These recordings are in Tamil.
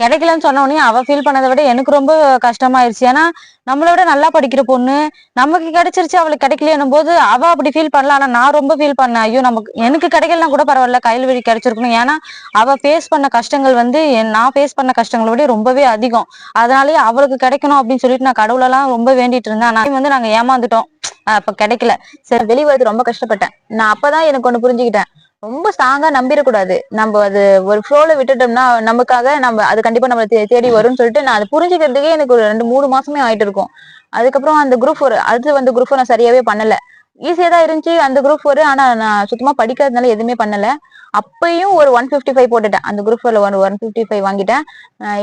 கிடைக்கலன்னு சொன்ன உடனே அவ ஃபீல் பண்ணதை விட எனக்கு ரொம்ப கஷ்டமாயிருச்சு. ஏன்னா நம்மளை விட நல்லா படிக்கிற பொண்ணு நமக்கு கிடைச்சிருச்சு அவளுக்கு கிடைக்கலன்னும் போது அவ அப்படி ஃபீல் பண்ணல. ஆனா நான் ரொம்ப ஃபீல் பண்ணேன். ஐயோ நமக்கு எனக்கு கிடைக்கலாம் கூட பரவாயில்ல கையில் வழி கிடைச்சிருக்கணும். ஏன்னா அவ ஃபேஸ் பண்ண கஷ்டங்கள் வந்து என் நான் ஃபேஸ் பண்ண கஷ்டங்களை விட ரொம்பவே அதிகம். அதனாலயே அவளுக்கு கிடைக்கணும் அப்படின்னு சொல்லிட்டு நான் கடவுளெல்லாம் ரொம்ப வேண்டிட்டு இருந்தேன். ஆனா வந்து நாங்க ஏமாந்துட்டோம். அப்ப கிடைக்கல. சரி வெளியே வரது ரொம்ப கஷ்டப்பட்டேன். நான் அப்பதான் எனக்கு ஒண்ணு புரிஞ்சுக்கிட்டேன். ரொம்ப ஸ்ட்ராங்கா நம்பிடக்கூடாது நம்ம அது ஒரு ஃப்ளோல விட்டுட்டோம்னா நமக்காக நம்ம அது கண்டிப்பா நம்ம தேடி வரும்னு சொல்லிட்டு நான் அதை புரிஞ்சுக்கிறதுக்கே எனக்கு ஒரு ரெண்டு மூணு மாசமே ஆயிட்டு இருக்கும். அதுக்கப்புறம் அந்த குரூப் ஒரு அடுத்து வந்து குரூப் நான் சரியாவே பண்ணல. ஈஸியா தான் இருந்துச்சு அந்த குரூப் ஒரு ஆனா நான் சுத்தமா படிக்காததுனால எதுவுமே பண்ணல. அப்பயும் ஒரு ஒன் ஃபிஃப்டி ஃபைவ் போட்டுட்டேன். அந்த குரூப் ஃபோர்ல ஒன் ஒன் ஃபிஃப்டி ஃபைவ் வாங்கிட்டேன்.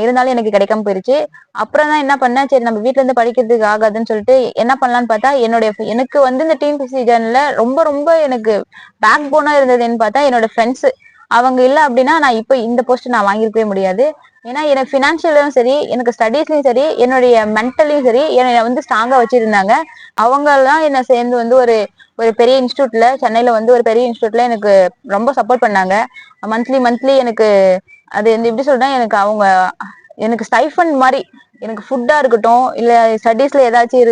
இருந்தாலும் எனக்கு கிடைக்காம போயிருச்சு. அப்புறம் தான் என்ன பண்ணேன்? சரி நம்ம வீட்டுல இருந்து படிக்கிறதுக்கு ஆகாதுன்னு சொல்லிட்டு என்ன பண்ணலாம்னு பார்த்தா என்னுடைய எனக்கு வந்து இந்த டீம் சீசன்ல ரொம்ப ரொம்ப எனக்கு பேக் போனா இருந்ததுன்னு பார்த்தா என்னோட ஃப்ரெண்ட்ஸ் அவங்க இல்ல அப்படின்னா நான் இப்போ இந்த போஸ்ட் நான் வாங்கியிருக்கவே முடியாது. ஏன்னா எனக்கு ஃபினான்ஷியலும் சரி எனக்கு ஸ்டடீஸ்லயும் சரி என்னுடைய மென்டலையும் சரி என்னை வந்து ஸ்ட்ராங்கா வச்சிருந்தாங்க. அவங்க எல்லாம் சேர்ந்து வந்து ஒரு ஒரு பெரிய இன்ஸ்டியூட்ல சென்னையில வந்து ஒரு பெரிய இன்ஸ்டியூட்ல எனக்கு ரொம்ப சப்போர்ட் பண்ணாங்க. மந்த்லி மந்த்லி எனக்கு அது எப்படி சொல்றேன் எனக்கு அவங்க எனக்கு ஸ்டைஃபன் மாதிரி எனக்கு ஃபுட்டா இருக்கட்டும் இல்ல ஸ்டடீஸ்ல ஏதாச்சும்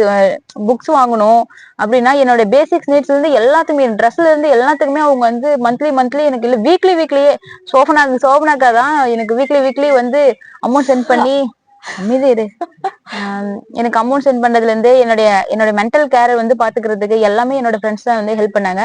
புக்ஸ் வாங்கணும் அப்படின்னா என்னோட பேசிக்ஸ் நீட்ஸ்ல இருந்து எல்லாத்துக்குமே ட்ரெஸ்ல இருந்து எல்லாத்துக்குமே அவங்க வந்து மந்த்லி மந்த்லி எனக்கு இல்ல வீக்லி வீக்லியே சோபனா சோபனாக்கா தான் எனக்கு வீக்லி வீக்லி வந்து அமௌண்ட் சென்ட் பண்ணி அமைதி இரு. எனக்கு அமௌண்ட் சென்ட் பண்றதுல இருந்து என்னுடைய என்னோட மென்டல் கேர் வந்து பாத்துக்கிறதுக்கு எல்லாமே என்னோட ஃப்ரெண்ட்ஸ் தான் வந்து ஹெல்ப் பண்ணாங்க.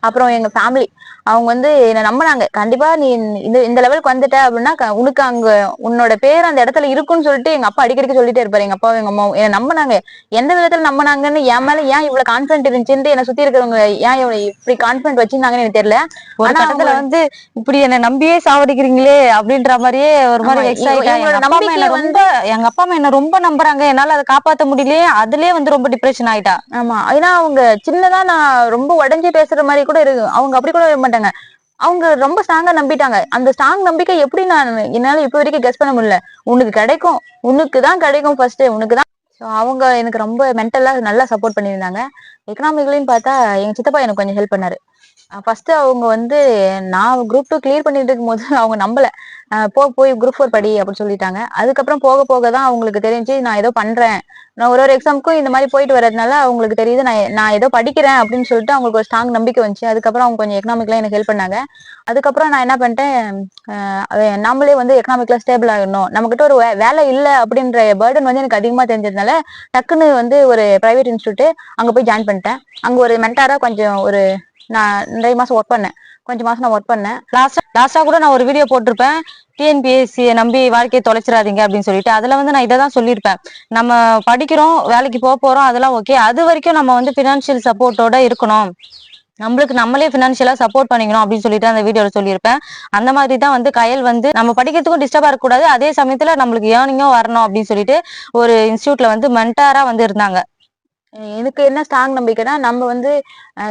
அப்புறம் எங்க ஃபேமிலி அவங்க வந்து என்ன நம்பினாங்க. கண்டிப்பா நீ இந்த இந்த லெவலுக்கு வந்துட்ட அப்படின்னா உனக்கு அங்க உன்னோட பேர் அந்த இடத்துல இருக்குன்னு சொல்லிட்டு எங்க அப்பா அடிக்கடிக்கு சொல்லிட்டே இருப்பாரு. எங்க அப்பா எங்க அம்மாவும். என்ன நம்பினாங்க. எந்த விதத்துல நம்பினாங்கன்னு என் மேல ஏன் இவ்வளவு கான்பிடன்ட் இருந்துச்சுன்னு என்ன சுத்தி இருக்கிறவங்க ஏன் இப்படி கான்பிடன்ட் வச்சிருந்தாங்கன்னு எனக்கு தெரியல. ஆனா அவங்க- வந்து இப்படி என்ன நம்பியே சாவடிக்கிறீங்களே அப்படின்ற மாதிரியே ஒரு மாதிரி அம்மா ரொம்ப எங்க அப்பா அம்மா என்ன ரொம்ப நம்புறாங்க. என்னால அதை காப்பாத்த முடியலையே. அதுலயே வந்து ரொம்ப டிப்ரெஷன் ஆயிட்டா. ஆமா ஏன்னா அவங்க சின்னதா நான் ரொம்ப உடஞ்சு பேசுற மாதிரி கூட இருக்கு அவங்க அப்படி கூட இருக்க மாட்டாங்க. அவங்க ரொம்ப ஸ்ட்ராங்கா நம்பிட்டாங்க. அந்த ஸ்ட்ராங் நம்பிக்கை எப்படி நான் என்னால இப்ப வரைக்கும் கெஸ் பண்ண முடியல. உனக்கு கிடைக்கும். உனக்கு தான் கிடைக்கும் ஃபர்ஸ்ட் உனக்கு தான் ஸோ அவங்க எனக்கு ரொம்ப மென்டலா நல்லா சப்போர்ட் பண்ணியிருந்தாங்க. எக்கனாமிக்கலின்னு பார்த்தா எங்க சித்தப்பா எனக்கு கொஞ்சம் ஹெல்ப் பண்ணாரு. ஃபர்ஸ்ட் அவங்க வந்து நான் குரூப் டூ கிளியர் பண்ணிட்டு இருக்கும்போது அவங்க நம்பல. போ போய் குரூப் ஃபோர் படி அப்படின்னு சொல்லிட்டாங்க. அதுக்கப்புறம் போக போக தான் அவங்களுக்கு தெரிஞ்சு நான் ஏதோ பண்றேன். நான் ஒரு ஒரு எக்ஸாமுக்கும் இந்த மாதிரி போயிட்டு வர்றதுனால அவங்களுக்கு தெரியுது நான் நான் ஏதோ படிக்கிறேன் அப்படின்னு சொல்லிட்டு அவங்களுக்கு ஒரு ஸ்ட்ராங் நம்பிக்கை வந்துச்சு. அதுக்கப்புறம் அவங்க கொஞ்சம் எக்கனாமிக்லாம் எனக்கு ஹெல்ப் பண்ணாங்க. அதுக்கப்புறம் நான் என்ன பண்ணிட்டேன் நம்மளே நாமளே வந்து எக்கனாமிக்ல ஸ்டேபிள் ஆகணும் நம்மகிட்ட ஒரு வேலை இல்லை அப்படின்ற பேர்டன் வந்து எனக்கு அதிகமா தெரிஞ்சதுனால டக்குன்னு வந்து ஒரு பிரைவேட் இன்ஸ்டியூட் அங்க போய் ஜாயின் பண்ணேன் பண்ணிட்டேன். அங்க ஒரு மென்டாரா கொஞ்சம் ஒரு நான் நிறைய மாசம் ஒர்க் பண்ணேன். கொஞ்சம் மாசம் நான் ஒர்க் பண்ணேன். லாஸ்டா லாஸ்டா கூட நான் ஒரு வீடியோ போட்டிருப்பேன். டிஎன்பிஎஸ்சியை நம்பி வாழ்க்கையை தொலைச்சிடாதீங்க அப்படின்னு சொல்லிட்டு. அதுல வந்து நான் இதை தான் சொல்லியிருப்பேன். நம்ம படிக்கிறோம் வேலைக்கு போக போறோம் அதெல்லாம் ஓகே அது வரைக்கும் நம்ம வந்து பினான்சியல் சப்போர்ட்டோட இருக்கணும். நம்மளுக்கு நம்மளே பினான்சியலா சப்போர்ட் பண்ணிக்கணும் அப்படின்னு சொல்லிட்டு அந்த வீடியோல சொல்லியிருப்பேன். அந்த மாதிரி தான் வந்து கயல் வந்து நம்ம படிக்கிறதுக்கும் டிஸ்டர்ப் இருக்கக்கூடாது. அதே சமயத்துல நம்மளுக்கு ஏர்னிங்கும் வரணும் அப்படின்னு சொல்லிட்டு ஒரு இன்ஸ்டியூட்ல வந்து மென்டாரா வந்து இருந்தாங்க. எனக்கு என்ன ஸ்ட்ராங் நம்பிக்கைனா நம்ம வந்து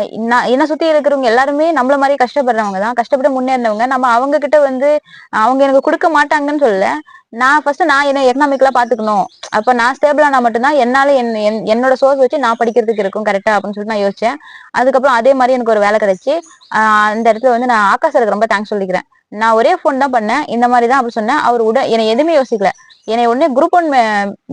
நான் என்ன சுத்தி இருக்கிறவங்க எல்லாருமே நம்மள மாதிரி கஷ்டப்படுறவங்க தான். கஷ்டப்பட்டு முன்னேறினவங்க. நம்ம அவங்க கிட்ட வந்து அவங்க எனக்கு கொடுக்க மாட்டாங்கன்னு சொல்லல. நான் ஃபர்ஸ்ட் நான் என்ன எக்கனாமிக்கலா பாத்துக்கணும். அப்ப நான் ஸ்டேபிளானா மட்டும்தான் என்னால என் என்- என்னோட சோர்ஸ் வச்சு நான் படிக்கிறதுக்கு இருக்கும். கரெக்டா அப்படின்னு சொல்லிட்டு நான் யோசிச்சேன். அதுக்கப்புறம் அதே மாதிரி எனக்கு ஒரு வேலை கிடைச்சி. அந்த இடத்துல வந்து நான் ஆகாஷ் சாருக்கு ரொம்ப தேங்க்ஸ் சொல்லிக்கிறேன். நான் ஒரே ஃபோன் தான் பண்ணேன். இந்த மாதிரி தான் அப்படி சொன்னேன். அவர் உட என்னை எதுவுமே யோசிக்கல. என்னை உடனே குரூப் ஒன்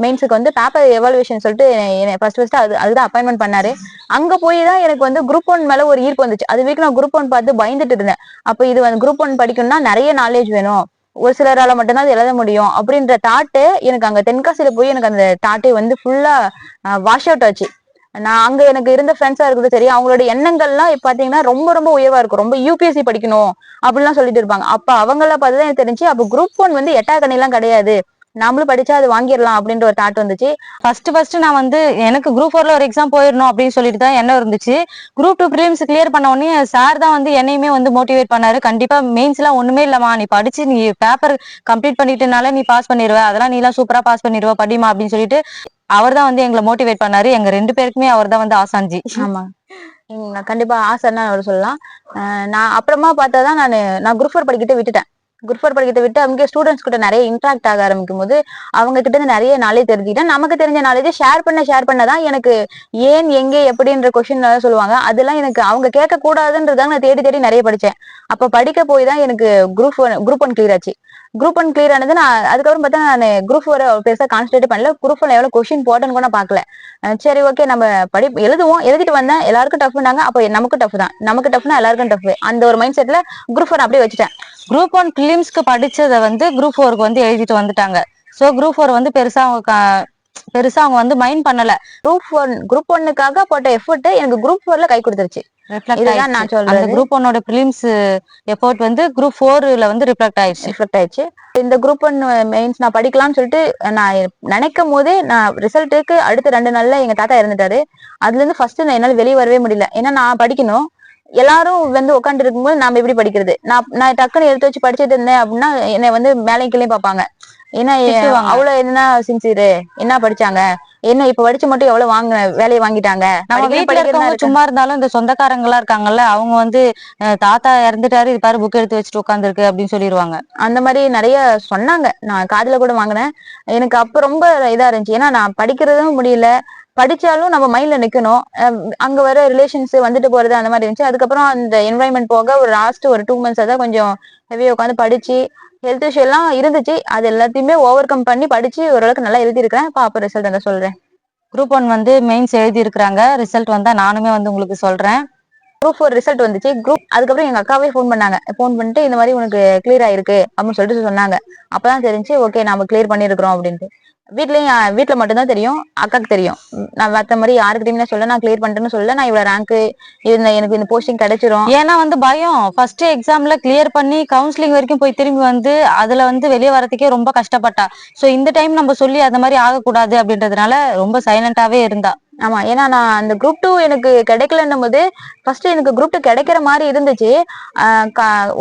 மெயின்ஸுக்கு வந்து பேப்பர் எவாலுவேஷன் சொல்லிட்டு என்னை ஃபர்ஸ்ட் ஃபர்ஸ்ட் அது அதுதான் அப்பாயின்மெண்ட் பண்ணாரு. அங்க போய் தான் எனக்கு வந்து குரூப் ஒன் மேல ஒரு ஈர்ப்பு வந்துச்சு. அது வரைக்கும் நான் குரூப் ஒன் பார்த்து பயந்துட்டு இருந்தேன். அப்ப இது வந்து குரூப் ஒன் படிக்கணும்னா நிறைய நாலேஜ் வேணும். ஒரு சிலரால மட்டும்தான் அது எழுத முடியும். அப்படின்ற தாட்டு எனக்கு அங்க தென்காசியில போய் எனக்கு அந்த தாட்டே வந்து ஃபுல்லா வாஷ் அவுட் ஆச்சு. நான் அங்க எனக்கு இருந்த ஃப்ரெண்ட்ஸா இருக்கிறது சரி அவங்களோட எண்ணங்கள்லாம் இப்ப பாத்தீங்கன்னா ரொம்ப ரொம்ப உயர்வா இருக்கும். ரொம்ப யூபிஎஸ்சி படிக்கணும் அப்படிலாம் சொல்லிட்டு இருப்பாங்க. அப்ப அவங்கள பார்த்துதான் எனக்கு தெரிஞ்சு அப்ப குரூப் ஒன் வந்து எட்டா எல்லாம் கிடையாது. நாமளும் படிச்சா அது வாங்கிடலாம் அப்படின்ற ஒரு தாட் வந்துச்சு. ஃபர்ஸ்ட் ஃபர்ஸ்ட் நான் வந்து எனக்கு குரூப் ஃபோர்ல ஒரு எக்ஸாம் போயிடணும் அப்படின்னு சொல்லிட்டு தான் என்ன இருந்துச்சு. குரூப் டூ ப்ரிலிம்ஸ் கிளியர் பண்ண உடனே சார் தான் வந்து என்னையுமே வந்து மோட்டிவேட் பண்ணாரு. கண்டிப்பா மெயின்ஸ் எல்லாம் ஒண்ணுமே இல்லம்மா. நீ படிச்சு நீ பேப்பர் கம்ப்ளீட் பண்ணிட்டனால நீ பாஸ் பண்ணிடுவ அதெல்லாம் நீ எல்லாம் சூப்பரா பாஸ் பண்ணிடுவ படிமா அப்படின்னு சொல்லிட்டு அவர் தான் வந்து எங்களை மோட்டிவேட் பண்ணாரு. எங்க ரெண்டு பேருக்குமே அவர் தான் வந்து ஆசாஞ்சி ஆமா. கண்டிப்பா ஆசைன்னா அவர் சொல்லலாம். நான் அப்புறமா பார்த்தாதான் நான் நான் குரூப் ஃபோர் படிக்கிட்டு விட்டுட்டேன். குரூப் ஃபோர் படிக்கிறத விட்டு அவங்க ஸ்டூடெண்ட்ஸ் கிட்ட நிறைய இன்ட்ராக்ட் ஆக ஆரம்பிக்கும் போது அவங்க கிட்ட இருந்து நிறைய நாலேஜ் தெரிஞ்சுக்கிட்டேன். நமக்கு தெரிஞ்ச நாலேஜ் ஷேர் பண்ண ஷேர் பண்ணதான் எனக்கு ஏன் எங்கே எப்படின்ற கொஸ்டின் சொல்லுவாங்க. அதெல்லாம் எனக்கு அவங்க கேட்க கூடாதுன்றதாங்க நான் தேடி தேடி நிறைய படிச்சேன். அப்ப படிக்க போய் தான் எனக்கு group one group one clear ஆச்சு. குரூப் ஒன் கிளியர் ஆனது நான் அதுக்கப்புறம் பார்த்தா நான் குரூப் ஃபோர் பெருசாக கான்சன்ட்ரேட் பண்ணல. குரூப் ஒன் எவ்வளோ கொஸ்டின் போட்டேன்னு கூட நான் பார்க்கல. சரி ஓகே நம்ம படி எழுதுவோம். எழுதிட்டு வந்தேன். எல்லாருக்கும் டஃப்னாங்க அப்போ நமக்கு டஃப் தான். நமக்கு டஃப்னா எல்லாருக்கும் டஃப் அந்த ஒரு மைண்ட் செட்ல குரூப் ஃபோர் அப்படியே வச்சுட்டேன். குரூப் ஒன் பிலிம்ஸ்க்கு படிச்சதை வந்து குரூப் ஃபோருக்கு வந்து எழுதிட்டு வந்துட்டாங்க. ஸோ குரூப் ஃபோர் வந்து பெருசாக அவங்க க- பெருசா அவங்க வந்து மைண்ட் பண்ணல. குரூப் ஒன் குரூப் ஒன்னுக்காக போட்ட எஃபர்ட் எனக்கு குரூப் ஃபோர்ல கை கொடுத்துருச்சு. இதுதான் நான் ஆயிடுச்சு அந்த குரூப் ஒன்னோட பிலிம்ஸ் எஃபோர்ட் வந்து குரூப் ஃபோர்ல வந்து ரிஃப்ளெக்ட் ஆயிடுச்சு. ரிஃப்ளெக்ட் ஆயிடுச்சு. இந்த குரூப் ஒன் மெயின்ஸ் நான் படிக்கலாம்னு சொல்லிட்டு நான் நினைக்கும் போதே நான் ரிசல்ட்டுக்கு அடுத்த ரெண்டு நாள்ல எங்க தாத்தா இறந்துட்டாரு. அதுல இருந்து ஃபர்ஸ்ட் நான் என்னால வெளியே வரவே முடியல. ஏன்னா நான் படிக்கணும். எல்லாரும் வந்து உட்காந்து இருக்கும்போது நாம எப்படி படிக்கிறது? நான் நான் டக்குன்னு எடுத்து வச்சு படிச்சுட்டு இருந்தேன் அப்படின்னா என்னை வந்து மேலே கீழே பார்ப்பாங்க. ஏன்னா. அவ்வளவு என்ன சின்சியரு என்ன படிச்சாங்க? என்ன இப்ப படிச்சு மட்டும் எவ்வளவு வாங்க வேலையை வாங்கிட்டாங்க? நம்ம படிக்கணும் இருக்கவங்க இருக்கு. சும்மா இருந்தாலும் இந்த சொந்தக்காரங்க எல்லாம் இருக்காங்கல்ல அவங்க வந்து தாத்தா இறந்துட்டாரு இது பாரு புக் எடுத்து வச்சுட்டு உட்காந்துருக்கு அப்படின்னு சொல்லிடுவாங்க அந்த மாதிரி நிறைய சொன்னாங்க. நான் காதுல கூட வாங்கினேன். எனக்கு அப்ப ரொம்ப இதா இருந்துச்சு. ஏன்னா நான் படிக்கிறதும் முடியல. படிச்சாலும் நம்ம மைண்ட்ல நிக்கணும். அங்க வர ரிலேஷன்ஸ் வந்துட்டு போறது அந்த மாதிரி இருந்துச்சு. அதுக்கப்புறம் அந்த என்வாயன்மெண்ட் போக ஒரு லாஸ்ட் ஒரு டூ மந்த்ஸ் தான் கொஞ்சம் ஹெவியா உட்காந்து படிச்சு ஹெல்த் இஷ்யூ எல்லாம் இருந்துச்சு. அது எல்லாத்தையுமே ஓவர் கம் பண்ணி படிச்சு ஓரளவுக்கு நல்லா எழுதியிருக்கிறேன். பாப்ப ரிசல்ட் என்ன சொல்றேன். குரூப் ஒன் வந்து மெயின்ஸ் எழுதியிருக்கிறாங்க. ரிசல்ட் வந்தா நானுமே வந்து உங்களுக்கு சொல்றேன். குரூப் ஃபோர் ரிசல்ட் வந்துச்சு. குரூப் அதுக்கப்புறம் எங்க அக்காவே ஃபோன் பண்ணாங்க. ஃபோன் பண்ணிட்டு இந்த மாதிரி உனக்கு கிளியர் ஆயிருக்கு. அப்படின்னு சொல்லிட்டு சொன்னாங்க. அப்பதான் தெரிஞ்சு ஓகே நம்ம கிளியர் பண்ணிருக்கிறோம் அப்படின்ட்டு. வீட்லயும் வீட்ல மட்டும்தான் தெரியும். அக்காக்கு தெரியும். நான் மத்த மாதிரி யாருக்கிட்டையுமே சொல்ல நான் கிளியர் பண்ணிட்டேன்னு சொல்ல நான் இவ்வளவு ரேங்க் இந்த எனக்கு இந்த போஸ்டிங் கிடைச்சிரும். ஏன்னா வந்து பயம். ஃபர்ஸ்ட் எக்ஸாம்ல கிளியர் பண்ணி கவுன்சிலிங் வரைக்கும் போய் திரும்பி வந்து அதுல வந்து வெளியே வரதுக்கே ரொம்ப கஷ்டப்பட்டா. சோ இந்த டைம் நம்ம சொல்லி அந்த மாதிரி ஆகக்கூடாது அப்படின்றதுனால ரொம்ப சைலண்டாவே இருந்தா. ஆமா ஏன்னா நான் அந்த குரூப் டூ எனக்கு கிடைக்கலன்னும் போது ஃபர்ஸ்ட் எனக்கு குரூப் டூ கிடைக்கிற மாதிரி இருந்துச்சு.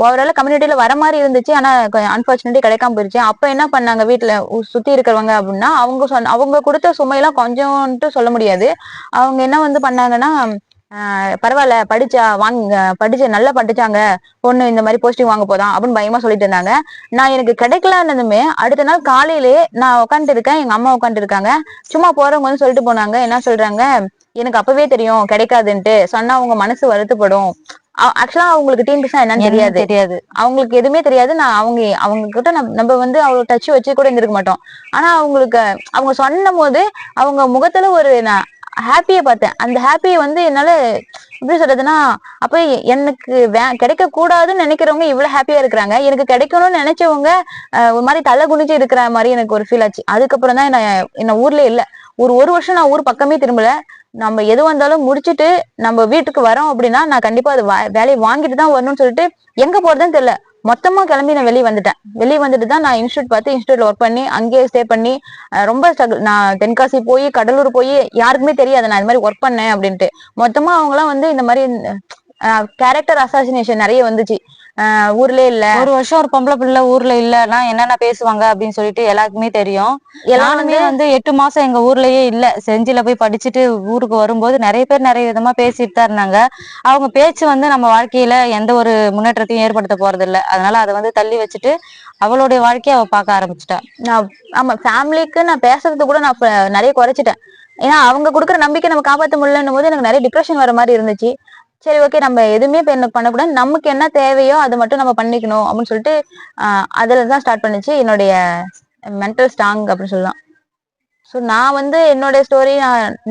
ஓவரால கம்யூனிட்டியில வர மாதிரி இருந்துச்சு. ஆனா அன்பார்ச்சுனேட்லி கிடைக்காம போயிருச்சு. அப்ப என்ன பண்ணாங்க? வீட்டுல சுத்தி இருக்கிறவங்க அப்படின்னா அவங்க சொன்ன அவங்க கொடுத்த சுமையெல்லாம் கொஞ்சம்ட்டு சொல்ல முடியாது. அவங்க என்ன வந்து பண்ணாங்கன்னா பரவாயில்ல படிச்சா வாங்க படிச்ச நல்லா படிச்சாங்க பொண்ணு இந்த மாதிரி போஸ்டிங் வாங்க போதான் அப்படின்னு பயமா சொல்லிட்டு இருந்தாங்க. நான் எனக்கு கிடைக்கலன்னதுமே அடுத்த நாள் காலையிலே நான் உட்காந்துட்டு இருக்கேன் எங்க அம்மா உட்காந்துட்டு இருக்காங்க. சும்மா போறவங்க வந்து சொல்லிட்டு போனாங்க என்ன சொல்றாங்க எனக்கு அப்பவே தெரியும் கிடைக்காதுன்ட்டு. சொன்னா அவங்க மனசு வருத்தப்படும். ஆக்சுவலா அவங்களுக்கு டிஎன்பிஎஸ் என்னன்னு தெரியாது. தெரியாது. அவங்களுக்கு எதுவுமே தெரியாது. நான் அவங்க அவங்க கிட்ட நம்ம- வந்து அவ்வளவு டச் வச்சு கூட இருந்திருக்க மாட்டோம். ஆனா அவங்களுக்கு அவங்க சொன்ன போது அவங்க முகத்துல ஒரு நான் ஹாப்பியை பார்த்தேன். அந்த ஹாப்பியை வந்து என்னால எப்படி சொல்றதுன்னா அப்ப எனக்கு வே- கிடைக்க கூடாதுன்னு நினைக்கிறவங்க இவ்வளவு ஹாப்பியா இருக்கிறாங்க. எனக்கு கிடைக்கணும்னு நினைச்சவங்க ஒரு மாதிரி தலை குனிஞ்சு இருக்கிற மாதிரி எனக்கு ஒரு ஃபீல் ஆச்சு. அதுக்கப்புறம் தான் நான் என்ன ஊர்ல இல்லை. ஒரு ஒரு வருஷம் நான் ஊர் பக்கமே திரும்பல. நம்ம எது வந்தாலும் முடிச்சுட்டு நம்ம வீட்டுக்கு வரோம் அப்படின்னா நான் கண்டிப்பா அது வேலையை வாங்கிட்டு தான் வரணும்னு சொல்லிட்டு எங்க போறதுன்னு தெரியல. மொத்தமா கிளம்பி நான் வெளியே வந்துட்டேன். வெளியே வந்துட்டு தான் நான் இன்ஸ்டியூட் பார்த்து இன்ஸ்டியூட்ல ஒர்க் பண்ணி அங்கேயே ஸ்டே பண்ணி ரொம்ப ஸ்ட்ரகிள் நான் தென்காசி போய் கடலூர் போய் யாருக்குமே தெரியாது நான் இந்த மாதிரி ஒர்க் பண்ணேன் அப்படின்ட்டு. மொத்தமா அவங்கலாம் வந்து இந்த மாதிரி கேரக்டர் அசாசினேஷன் நிறைய வந்துச்சு. அஹ் ஊர்லயே இல்ல. ஒரு வருஷம் ஒரு பொம்பளை பிள்ளை ஊர்ல இல்லன்னா என்னென்ன பேசுவாங்க அப்படின்னு சொல்லிட்டு எல்லாருக்குமே தெரியும். எல்லாம் நானுமே வந்து எட்டு மாசம் எங்க ஊர்லயே இல்ல. செஞ்சில போய் படிச்சுட்டு ஊருக்கு வரும்போது நிறைய பேர் நிறைய விதமா பேசிட்டு தான் இருந்தாங்க. அவங்க பேச்சு வந்து நம்ம வாழ்க்கையில எந்த ஒரு முன்னேற்றத்தையும் ஏற்படுத்த போறது இல்ல அதனால அதை வந்து தள்ளி வச்சுட்டு அவளுடைய வாழ்க்கைய அவ பார்க்க ஆரம்பிச்சிட்டா. நான் ஆமா ஃபேமிலிக்கு நான் பேசுறது கூட நான் நிறைய குறைச்சிட்டேன். ஏன்னா அவங்க கொடுக்குற நம்பிக்கை நம்ம காப்பாற்ற முடியலன்னும் போது எனக்கு நிறைய டிப்ரெஷன் வர மாதிரி இருந்துச்சு. சரி ஓகே நம்ம எதுவுமே இப்ப பண்ணக்கூடாது நமக்கு என்ன தேவையோ அதை மட்டும் நம்ம பண்ணிக்கணும் அப்படின்னு சொல்லிட்டு அதில் அதுல தான் ஸ்டார்ட் பண்ணுச்சு என்னுடைய மென்டல் ஸ்ட்ராங் அப்படின்னு சொல்லலாம். ஸோ நான் வந்து என்னோட ஸ்டோரி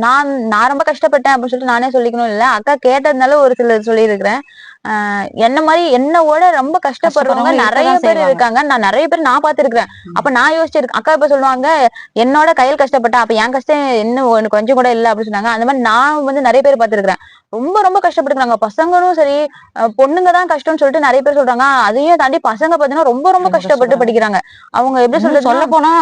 நான் நான் ரொம்ப கஷ்டப்பட்டேன் அப்படின்னு சொல்லிட்டு நானே சொல்லிக்கணும் இல்லை. அக்கா கேட்டதுனால ஒரு சிலர் சொல்லியிருக்கிறேன். என்ன மாதிரி என்னோட ரொம்ப கஷ்டப்படுறவங்க நிறைய பேர். இருக்காங்க. நான் நிறைய பேர் நான் பார்த்திருக்கிறேன். அப்ப நான் யோசிச்சிருக்கேன் அக்கா இப்ப சொல்லுவாங்க என்னோட கையில் கஷ்டப்பட்டா அப்ப என் கஷ்டம் இன்னும் ஒண்ணு கொஞ்சம் கூட இல்ல அப்படின்னு சொன்னாங்க. அந்த மாதிரி நான் வந்து நிறைய பேர் பார்த்திருக்கிறேன். ரொம்ப ரொம்ப கஷ்டப்பட்டுருக்காங்க பசங்களும் சரி பொண்ணுங்க தான் கஷ்டம்னு சொல்லிட்டு நிறைய பேர் சொல்றாங்க. அதையும் தாண்டி பசங்க பாத்தீங்கன்னா ரொம்ப ரொம்ப கஷ்டப்பட்டு. படிக்கிறாங்க. அவங்க எப்படி சொல்ல சொல்றது? போனா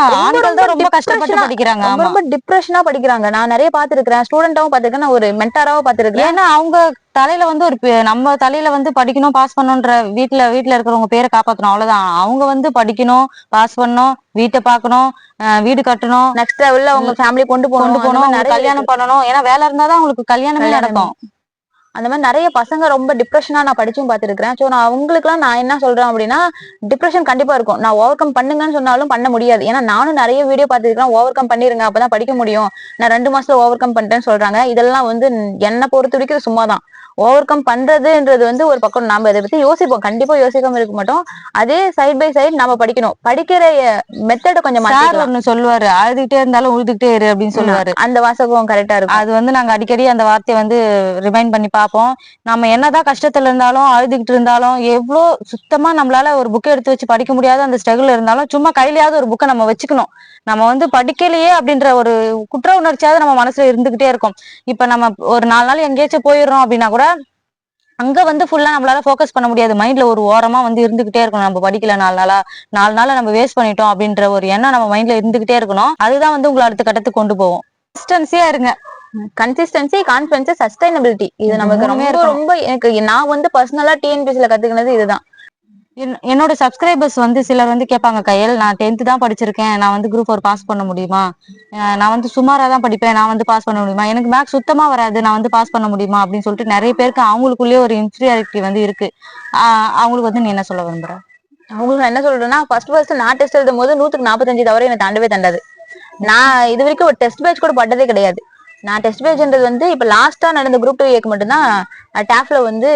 ரொம்ப கஷ்டப்பட்டு படிக்கிறாங்க. ரொம்ப டிப்ரெஷனா படிக்கிறாங்க. நான் நிறைய பாத்துருக்கேன் ஸ்டூடெண்டாவும் பாத்துருக்கேன் நான் ஒரு மென்டாராவும் பாத்துருக்கேன் ஏன்னா அவங்க தலையில வந்து ஒரு நம்ம தலையில வந்து படிக்கணும் பாஸ் பண்ணணும்ன்ற வீட்ல வீட்ல இருக்கிறவங்க பேரை காப்பாத்தணும் அவ்வளவுதான். அவங்க வந்து படிக்கணும் பாஸ் பண்ணணும் வீட்டை பார்க்கணும் அஹ் வீடு கட்டணும். நெக்ஸ்ட் லெவல்ல அவங்க ஃபேமிலி கொண்டு கொண்டு போகணும் கல்யாணம் பண்ணணும். ஏன்னா வேலை இருந்தாதான் அவங்களுக்கு கல்யாணமே நடக்கும். அந்த மாதிரி நிறைய பசங்க ரொம்ப டிப்ரெஷனா நான் படிச்சும் பார்த்திருக்கிறேன். ஸோ நான் அவங்களுக்குலாம் நான் என்ன சொல்றேன் அப்படின்னா டிப்ரெஷன் கண்டிப்பா இருக்கும். நான் ஓவர் கம் பண்ணுங்கன்னு சொன்னாலும் பண்ண முடியாது. ஏன்னா நானும் நிறைய வீடியோ பார்த்துருக்கேன் ஓவர் கம் பண்ணிருங்க அப்பதான் படிக்க முடியும். நான் ரெண்டு மாசத்துல ஓவர் கம் பண்ணிட்டேன்னு சொல்றாங்க. இதெல்லாம் வந்து என்னை பொறுத்த வரைக்கும் சும்மா தான் ஓவர் கம் பண்றதுன்றது வந்து ஒரு பக்கம் நாம இதை பத்தி யோசிப்போம். கண்டிப்பா யோசிக்காம இருக்க மாட்டோம். அதே சைட் பை சைடு நம்ம படிக்கணும். படிக்கிற மெத்தட கொஞ்சம் சார் ஒண்ணு சொல்லுவாரு. அழுதுகிட்டே இருந்தாலும் உழுதுகிட்டே இரு அப்படின்னு சொல்லுவாரு. அந்த வாசகம் கரெக்டா இருக்கும். அது வந்து நாங்க அடிக்கடி அந்த வார்த்தையை வந்து ரிமைண்ட் பண்ணி பார்ப்போம். நம்ம என்னதான் கஷ்டத்துல இருந்தாலும் அழுதுகிட்டு இருந்தாலும் எவ்வளோ சுத்தமா நம்மளால ஒரு புக்கை எடுத்து வச்சு படிக்க முடியாத அந்த ஸ்ட்ரகிள் இருந்தாலும் சும்மா கையிலயாவது ஒரு புக்கை நம்ம வச்சுக்கணும். நம்ம வந்து படிக்கலையே அப்படின்ற ஒரு குற்ற உணர்ச்சியாவது நம்ம மனசுல இருந்துகிட்டே இருக்கும். இப்ப நம்ம ஒரு நாலு நாள் எங்கேயாச்சும் போயிடுறோம் அப்படின்னா கூட அங்க வந்து ஃபுல்லா நம்மளால ஃபோக்கஸ் பண்ண முடியாது. மைண்ட்ல ஒரு ஓரமா வந்து இருந்துகிட்டே இருக்கணும். நம்ம படிக்கல நாலு நாளா நாலு நாளா நம்ம வேஸ்ட் பண்ணிட்டோம் அப்படின்ற ஒரு எண்ணம் நம்ம மைண்ட்ல இருந்துகிட்டே இருக்கணும். அதுதான் வந்து உங்களை அடுத்த கட்டத்துக்கு கொண்டு போகும். கன்சிஸ்டன்சியா இருங்க. கன்சிஸ்டன்சி கான்பிடன்ஸ் சஸ்டைனபிலிட்டி இது நமக்கு ரொம்ப. ரொம்ப எனக்கு நான் வந்து பர்சனலா டிஎன்பிசில கத்துக்கினது இதுதான். என்னோட சப்ஸ்கிரைபர்ஸ் வந்து சிலர் வந்து கேட்பாங்க கையல் நான் டென்த் தான் படிச்சிருக்கேன். நான் வந்து குரூப் ஃபோர் பாஸ் பண்ண முடியுமா? நான் வந்து சுமாரா தான் படிப்பேன். நான் வந்து பாஸ் பண்ண முடியுமா? எனக்கு மேக்ஸ் சுத்தமா வராது. நான் வந்து பாஸ் பண்ண முடியுமா? அப்படின்னு சொல்லிட்டு நிறைய பேருக்கு அவங்களுக்குள்ளேயே ஒரு இன்ஃபீரியாரிட்டி வந்து இருக்கு. அவங்களுக்கு வந்து நீ என்ன சொல்ல விரும்புற? அவங்களுக்கு நான் என்ன சொல்றேன்னா ஃபர்ஸ்ட் ஃபர்ஸ்ட் நான் டெஸ்ட் எழுதும் போது நூத்துக்கு நாற்பத்தஞ்சு தவிர எனக்கு தாண்டவே தாண்டாது. நான் இது வரைக்கும் ஒரு டெஸ்ட் பேட்ச் கூட பட்டதே கிடையாது. நான் டெஸ்ட் பேஜ்ன்றது வந்து இப்ப லாஸ்டா நடந்த குரூப் டூ ஏக்கு மட்டும்தான் டேஃப்ல வந்து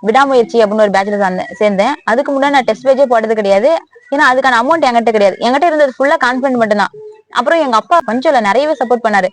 விடாமுயற்சி அப்படின்னு ஒரு பேட்ச்ல சேர்ந்தேன். அதுக்கு முன்னாடி நான் டெஸ்ட் பேஜே போட்டது கிடையாது. ஏன்னா அதுக்கான அமௌண்ட் என்கிட்ட கிடையாது. என்கிட்ட இருந்தது ஃபுல்லா கான்ஃபிடன்ட் மட்டும்தான். அப்புறம் எங்க அப்பா கொஞ்சம் இல்ல நிறையவே சப்போர்ட் பண்ணாரு.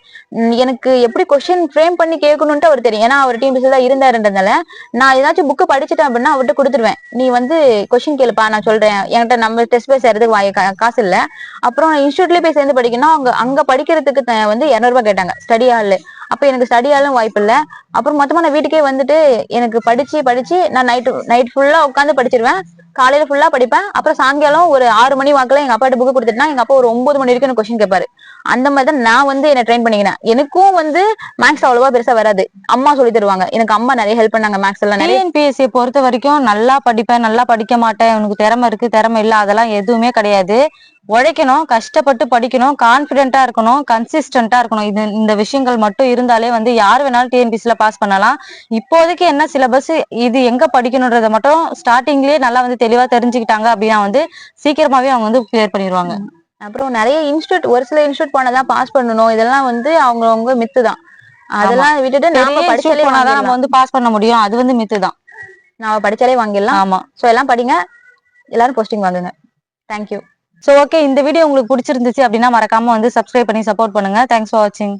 எனக்கு எப்படி கொஸ்டின் ஃப்ரேம் பண்ணி கேட்கணும்ட்டு அவர் தெரியும். ஏன்னா அவர் டீம் தான் இருந்தாருன்றதுனால நான் ஏதாச்சும் புக்கு படிச்சுட்டேன் அப்படின்னா அவர்கிட்ட கொடுத்துருவேன். நீ வந்து கொஸ்டின் கேளுப்பா நான் சொல்றேன். என்கிட்ட நம்ம டெஸ்ட் பேஸ் செய்யறதுக்கு வாய காசு இல்ல. அப்புறம் இன்ஸ்டியூட்லயே போய் சேர்ந்து படிக்கணும். அவங்க அங்க படிக்கிறதுக்கு த- வந்து இரநூறுபா கேட்டாங்க. ஸ்டடி ஹால்ல அப்ப எனக்கு ஸ்டடியாலும் வாய்ப்பு இல்ல அப்புறம் மொத்தமா நான் வீட்டுக்கே வந்துட்டு எனக்கு படிச்சு படிச்சு நான் நைட்டு நைட் ஃபுல்லா உட்காந்து படிச்சிருவேன். காலையில ஃபுல்லா படிப்பேன். அப்புறம் சாயங்காலம் ஒரு ஆறு மணி வாக்குல எங்க அப்பாட்ட புக்கு கொடுத்துட்டா எங்க அப்பா ஒரு ஒன்பது மணி வரைக்கும் எனக்கு கொஸ்டின் கேட்பாரு. அந்த மாதிரி தான் நான் வந்து என்ன ட்ரெயின் பண்ணிக்கினேன். எனக்கும் வந்து மேக்ஸ் அவ்வளவா பெருசா வராது. அம்மா சொல்லி தருவாங்க. எனக்கு அம்மா நிறைய ஹெல்ப் பண்ணாங்க மேக்ஸ் எல்லாம் நிறைய. டிஎன்பிஎஸ்சி பொறுத்த வரைக்கும் நல்லா படிப்பேன் நல்லா படிக்க மாட்டேன். உனக்கு திறமை இருக்கு திறமை இல்ல அதெல்லாம் எதுவுமே கிடையாது. உழைக்கணும் கஷ்டப்பட்டு படிக்கணும் கான்பிடென்ட்டா இருக்கணும் கன்சிஸ்டன்டா இருக்கணும். இது இந்த விஷயங்கள் மட்டும் இருந்தாலே வந்து யார் வேணாலும் டிஎன்பிசில பாஸ் பண்ணலாம். இப்போதைக்கு என்ன சிலபஸ் இது எங்க படிக்கணுன்றத மட்டும் ஸ்டார்டிங்லயே நல்லா வந்து தெளிவா தெரிஞ்சுக்கிட்டாங்க அப்படின்னா வந்து சீக்கிரமாவே அவங்க வந்து கிளியர் பண்ணிடுவாங்க அப்புறம் நிறைய இன்ஸ்டியூட் ஒரு சில இன்ஸ்டியூட் போனதான் பாஸ் பண்ணணும். இதெல்லாம் வந்து அவங்கவங்க மித்து தான். அதெல்லாம் விட்டுட்டு நாம படிச்சாலே போனாதான் நம்ம வந்து பாஸ் பண்ண முடியும். அது வந்து மித்து தான். நாம படிச்சாலே வாங்கிடலாம். ஆமா. சோ எல்லாம் படிங்க. எல்லாரும் போஸ்டிங் வாங்குங்க. தேங்க்யூ ஸோ ஓகே இந்த வீடியோ உங்களுக்கு பிடிச்சிருந்துச்சு அப்படின்னா மறக்காம வந்து சப்ஸ்கிரைப் பண்ணி சப்போர்ட் பண்ணுங்க. தேங்க்ஸ் ஃபார் வாட்சிங்